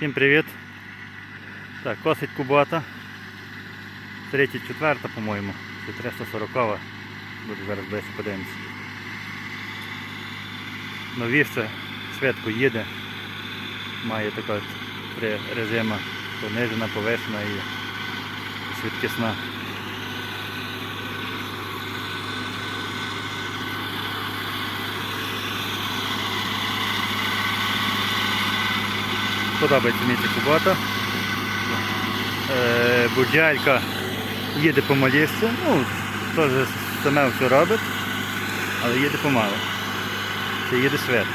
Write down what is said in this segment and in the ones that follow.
Всім привіт. Так, косить кубата. Третя, четверта, по-моєму. Це 340 буде зараз ближче подивимося. Новіше, швидко їде. Має така три режима. Понижена, повишена і швидкісна. Подобається мені ця кубата. Будялька Буджалька їде помаліше, ну, теж саме все робить, але їде помало. Це їде швидко.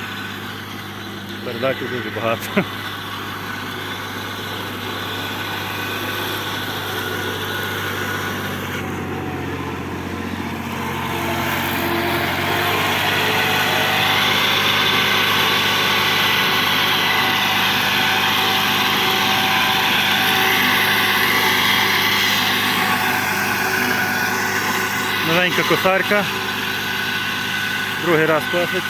Передачі дуже багато. Новенька косарка. Другий раз косить.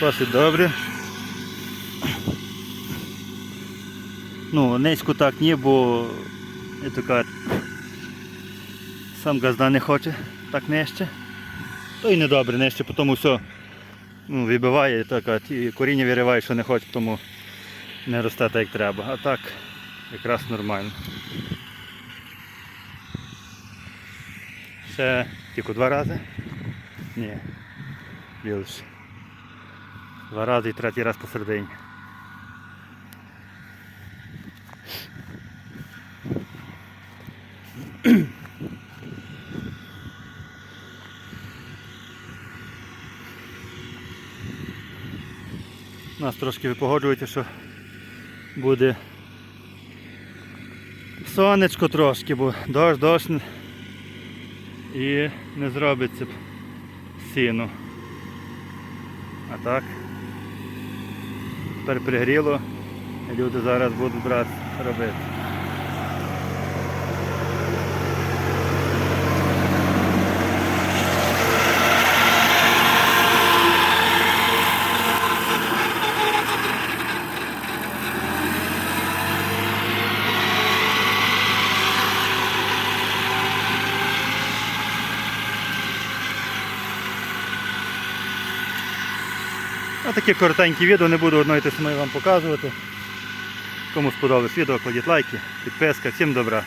Косить добре. Ну, низько так ні, бо я сам газда не хоче так нижче. То і не добре нижче, тому все ну, вибиває, так, а коріння вириває, що не хоче, тому не росте так як треба. А так якраз нормально. Ще тільки два рази? Ні. Більше. Два рази і третій раз посередині. Нас трошки випогоджуєте, що буде сонечко трошки, бо дощ, дощ і не зробиться б сіну. А так, тепер пригріло, люди зараз будуть брати робити. А такі коротенькі відео, не буду одної те саме вам показувати. Кому сподобалось відео, кладіть лайки, підписка. Всім добра.